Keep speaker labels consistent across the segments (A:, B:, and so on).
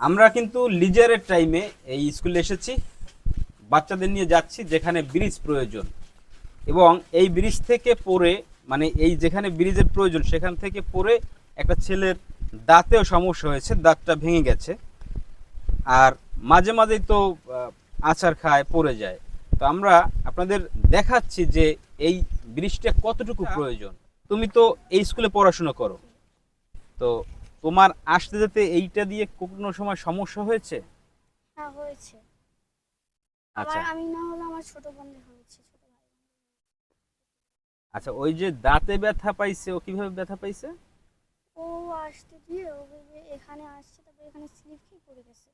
A: আমরা কিন্তু লিজারের টাইমে এই স্কুলে এসেছি। বাচ্চাদের নিয়ে যাচ্ছি যেখানে ব্রিজ প্রয়োজন। এবং এই ব্রিজ থেকে পড়ে মানে এই যেখানে ব্রিজের প্রয়োজন সেখান থেকে পড়ে একটা ছেলের দাঁতেও সমস্যা হয়েছে দাঁতটা ভেঙে গেছে। আর মাঝে মাঝেই তো আছাড় খায় পড়ে যায়। তো আমরা আপনাদের দেখাচ্ছি যে এই ব্রিজটা কতটুকু প্রয়োজন। তুমি তো এই স্কুলে পড়াশোনা করো। তো তোমার আসতে যেতে এইটা দিয়ে কোনো সময় সমস্যা হয়েছে?
B: হ্যাঁ হয়েছে।
A: আচ্ছা।
B: আমি না হলে আমার ছোট বোনের হয়েছে
A: আচ্ছা ওই যে দাঁতে ব্যথা পাইছে ও কীভাবে ব্যথা পাইছে?
B: ও আসতে দিয়ে ও এখানে আসছে তারপর এখানে স্লিপ খেয়ে পড়ে গেছে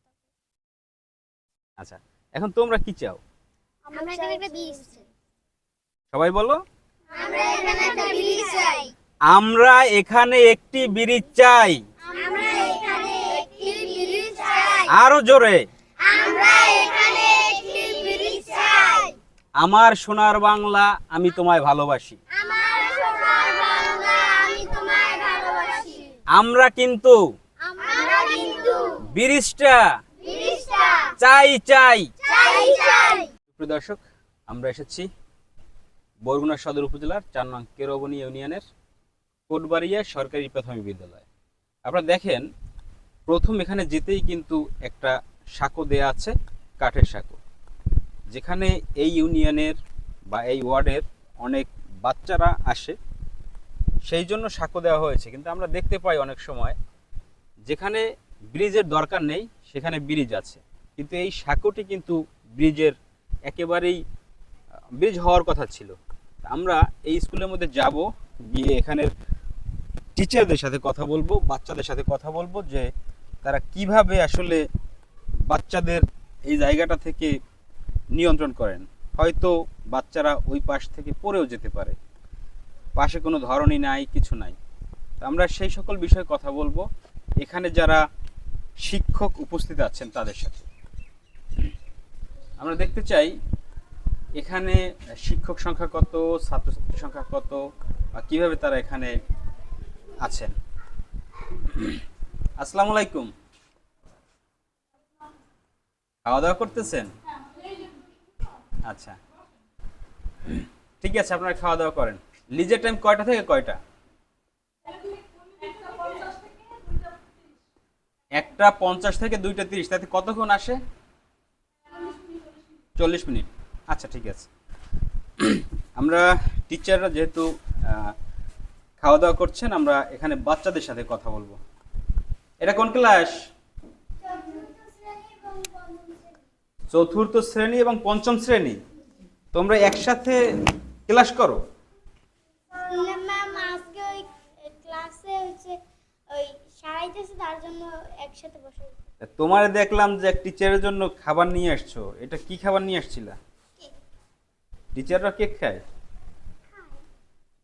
A: আচ্ছা এখন তোমরা কি চাও?
B: আমরা এখানে একটা ব্রিজ চাই
A: সবাই বলো।
B: আমরা এখানে একটা ব্রিজ চাই।
A: আমরা এখানে একটি ব্রিজ চাই। আরও জোরে।
B: আমরা এখানে একটি ব্রিজ চাই।
A: আমার সোনার বাংলা আমি তোমায় ভালোবাসি।
B: আমার সোনার বাংলা আমি তোমায় ভালোবাসি।
A: আমরা কিন্তু
B: আমরা কিন্তু
A: ব্রিজটা
B: ব্রিজটা
A: চাই চাই।
B: চাই চাই।
A: প্রিয় দর্শক আমরা এসেছি বরগুনা সদর উপজেলার চার নং কেরবনী ইউনিয়নের কোটবাড়িয়া সরকারি প্রাথমিক বিদ্যালয়। আপনারা দেখেন প্রথম এখানে যেতেই কিন্তু একটা সাঁকো দেয়া আছে, কাঠের সাঁকো। যেখানে এই ইউনিয়নের বা এই ওয়ার্ডের অনেক বাচ্চারা আসে, সেই জন্য সাঁকো দেওয়া হয়েছে। কিন্তু আমরা দেখতে পাই অনেক সময়, যেখানে ব্রিজের দরকার নেই, সেখানে ব্রিজ আছে। কিন্তু এই সাঁকোটি কিন্তু ব্রিজের একেবারেই ব্রিজ হওয়ার কথা ছিল। আমরা এই স্কুলের মধ্যে যাব, গিয়ে এখানের টিচারদের সাথে কথা বলব, বাচ্চাদের সাথে কথা বলব যে তারা কীভাবে আসলে বাচ্চাদের এই জায়গাটা থেকে নিয়ন্ত্রণ করেন? হয়তো বাচ্চারা ওই পাশ থেকে পড়েও যেতে পারে। পাশে কোনো ধরনই নাই, কিছু নাই। আমরা সেই সকল বিষয়ে কথা বলব। এখানে যারা শিক্ষক উপস্থিত আছেন তাদের সাথে। আমরা দেখতে চাই, এখানে শিক্ষক সংখ্যা কত, ছাত্রছাত্রী সংখ্যা কত, বা কীভাবে তারা এখানে আছেন? আসসালামু আলাইকুম। খাওয়া দাওয়া করতেছেন? আচ্ছা। ঠিক আছে, আপনারা খাওয়া দাওয়া করেন। লিজের টাইম কয়টা থেকে কয়টা? একটা পঞ্চাশ থেকে দুইটা তিরিশ। তাতে কতক্ষণ আসে? চল্লিশ মিনিট। আচ্ছা ঠিক আছে। আমরা টিচাররা যেহেতু খাওয়া দাওয়া করছেন, আমরা এখানে বাচ্চাদের সাথে কথা বলব। এটা কোন ক্লাস চতুর্থ শ্রেণি এবং পঞ্চম শ্রেণি। তোমরা একসাথে ক্লাস করো। তোমার দেখলাম যে এক টিচারের জন্য খাবার নিয়ে আসছো। এটা কি খাবার নিয়ে আসছিলা? টিচাররা কেক খায়?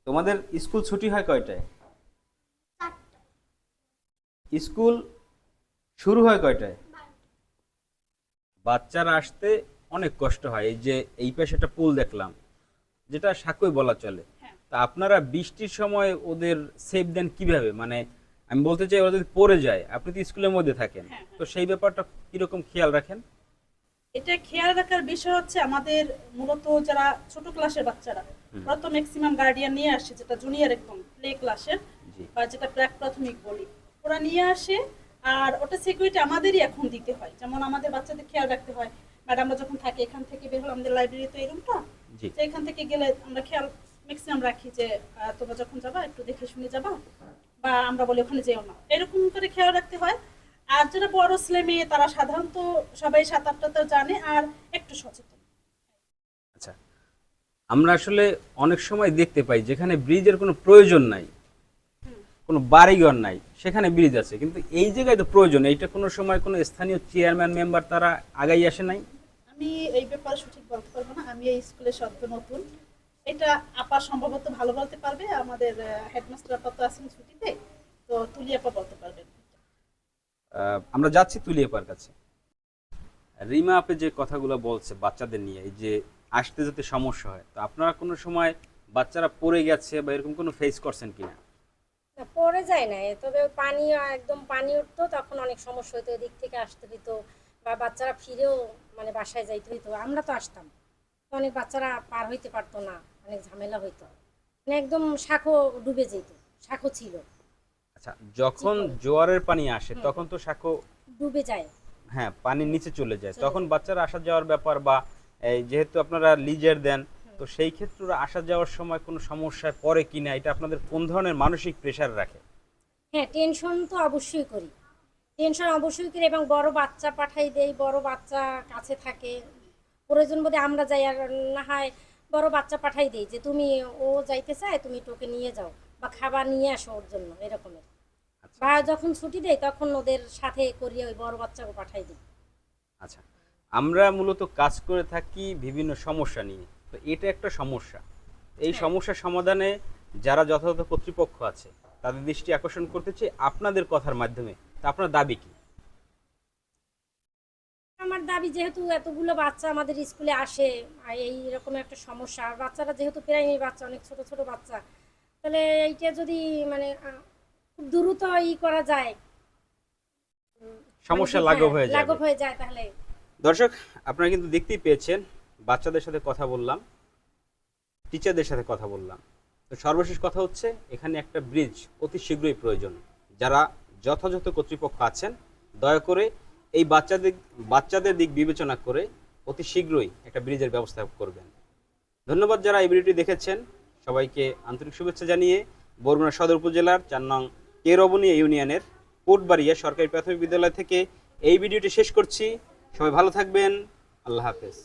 A: তোমাদের স্কুল ছুটি হয় কয়টায়? স্কুল শুরু হয় কয়টায়? বাচ্চারা আসতে অনেক কষ্ট হয়। এই যে এই পাশে একটা পুল দেখলাম যেটা সাকই বলা চলে। তা আপনারা বৃষ্টির সময় ওদের সেফ দেন কীভাবে? মানে আমি বলতে চাই ওরা যদি পড়ে যায় আপনি তো স্কুলের মধ্যে থাকেন। তো সেই ব্যাপারটা কীরকম খেয়াল রাখেন?
C: এটা খেয়াল রাখার বিষয় হচ্ছে আমাদের মূলত যারা ছোট ক্লাসের বাচ্চারা ওরা তো ম্যাক্সিমাম গার্ডিয়ান নিয়ে আসে যেটা জুনিয়র একদম প্লে ক্লাসের বা যেটা প্রাক প্রাথমিক বলি। ওরা নিয়ে আসে আর ওটা সিকিউরিটি আমাদেরই এখন দিতে হয়। যেমন আমাদের বাচ্চাদের খেয়াল রাখতে হয় ম্যাডামরা যখন থাকে এখান থেকে বের হলো আমাদের লাইব্রেরি তো এই রুমটা এখান থেকে গেলে আমরা খেয়াল ম্যাক্সিমাম রাখি যে তোমরা যখন যাবা একটু দেখে শুনে যাবা বা আমরা বলি ওখানে যেও না। এরকম করে খেয়াল রাখতে হয়। আর যারা বড় ছেলে মেয়ে তারা সাধারণত সবাই সাত আটটা তো জানে আর একটু সচেতন।
A: আচ্ছা। আমরা আসলে অনেক সময় দেখতে পাই যেখানে ব্রিজের কোনো প্রয়োজন নাই। কোনো বাড়িঘর নাই সেখানে ব্রিজ আছে। কিন্তু এই জায়গায় তো প্রয়োজন এইটা কোনো সময় কোনো স্থানীয় চেয়ারম্যান মেম্বার তারা আগাই আসে নাই?
C: আমি এই ব্যাপারে সঠিক বলতে পারব না। আমি এই স্কুলে সদ্য নতুন। এটা আপা সম্ভবত ভালো বলতে পারবে। আমাদের হেডমাস্টার আপা তো আছেন ছুটিতে তো তুলি আপা বলতে পারবেন
A: আমরা যাচ্ছি তুলিয়াপার কাছে। রিমা আপে যে কথাগুলো বলছে বাচ্চাদের নিয়ে এই যে আসতে যেতে সমস্যা হয় তো আপনারা কোনো সময় বাচ্চারা পড়ে গেছে বা এরকম কোনো ফেস করছেন কিনা?
D: পরে যায় না। তবে পানি একদম পানি উঠতো তখন অনেক সমস্যা হতো এদিক থেকে আসতে হইতো বা বাচ্চারা ফিরেও মানে বাসায় যাইতে হইতো। আমরা তো আসতাম। অনেক বাচ্চারা পার হইতে পারতো না অনেক ঝামেলা হইতো। মানে একদম শাখো ডুবে যেত শাখো ছিল।
A: আচ্ছা যখন জোয়ারের পানি আসে তখন তো সাঁকো
D: ডুবে যায়।
A: হ্যাঁ পানির নিচে চলে যায়। তখন বাচ্চারা আসা যাওয়ার ব্যাপার বা এই যেহেতু আপনারা লিজের দেন তো সেই ক্ষেত্রে ওরা আসা যাওয়ার সময় কোনো সমস্যায় পড়ে কিনা এটা আপনাদের কোন ধরনের মানসিক প্রেশার রাখে?
D: হ্যাঁ টেনশন তো অবশ্যই করি। টেনশন অবশ্যই করি এবং বড় বাচ্চা পাঠাই দেই বড় বাচ্চা কাছে থাকে। প্রয়োজন বোধে আমরা যাই আর না হয় বড় বাচ্চা পাঠাই দেই যে তুমি ও যাইতে চায় তুমি তোকে নিয়ে যাও বা খাবার নিয়ে আসো ওর জন্য এরকমের।
A: আচ্ছা।
D: বা যখন ছুটি দেয় তখন ওদের সাথে করিয়ে ওই বড় বাচ্চাকে পাঠাই দিই।
A: আচ্ছা। আমরা মূলত কাজ করে থাকি বিভিন্ন সমস্যা নিয়ে। তো এটা একটা সমস্যা। এই
D: হ্যাঁ।
A: সমস্যার সমাধানে যারা যথাযথ কর্তৃপক্ষ আছে তাদের দৃষ্টি আকর্ষণ করতে চাই আপনাদের কথার মাধ্যমে। তা আপনার দাবি কি?
D: আমার দাবি যেহেতু এতগুলো বাচ্চা আমাদের স্কুলে আসে এই রকম একটা সমস্যা আর বাচ্চারা যেহেতু প্রাইমারি বাচ্চা অনেক ছোট ছোট বাচ্চা তাহলে এইটা যদি মানে খুব দ্রুত ই করা যায়।
A: সমস্যা
D: মানে
A: লাঘব
D: হ্যাঁ,
A: হয়ে যাবে।
D: লাঘব হয়ে যায় তাহলে।
A: দর্শক আপনারা কিন্তু দেখতেই পেয়েছেন বাচ্চাদের সাথে কথা বললাম টিচারদের সাথে কথা বললাম। তো সর্বশেষ কথা হচ্ছে, এখানে একটা ব্রিজ অতি শীঘ্রই প্রয়োজন। যারা যথাযথ কর্তৃপক্ষ আছেন, দয়া করে এই বাচ্চাদের বাচ্চাদের দিক বিবেচনা করে অতি শীঘ্রই একটা ব্রিজের ব্যবস্থা করবেন। ধন্যবাদ যারা এই ভিডিওটি দেখেছেন। সবাইকে আন্তরিক শুভেচ্ছা জানিয়ে বরগুনা সদর উপজেলার চার নং কেরবনী ইউনিয়নের কোটবাড়িয়া সরকারি প্রাথমিক বিদ্যালয় থেকে এই ভিডিওটি শেষ করছি। সবাই ভালো থাকবেন। আল্লাহ হাফেজ।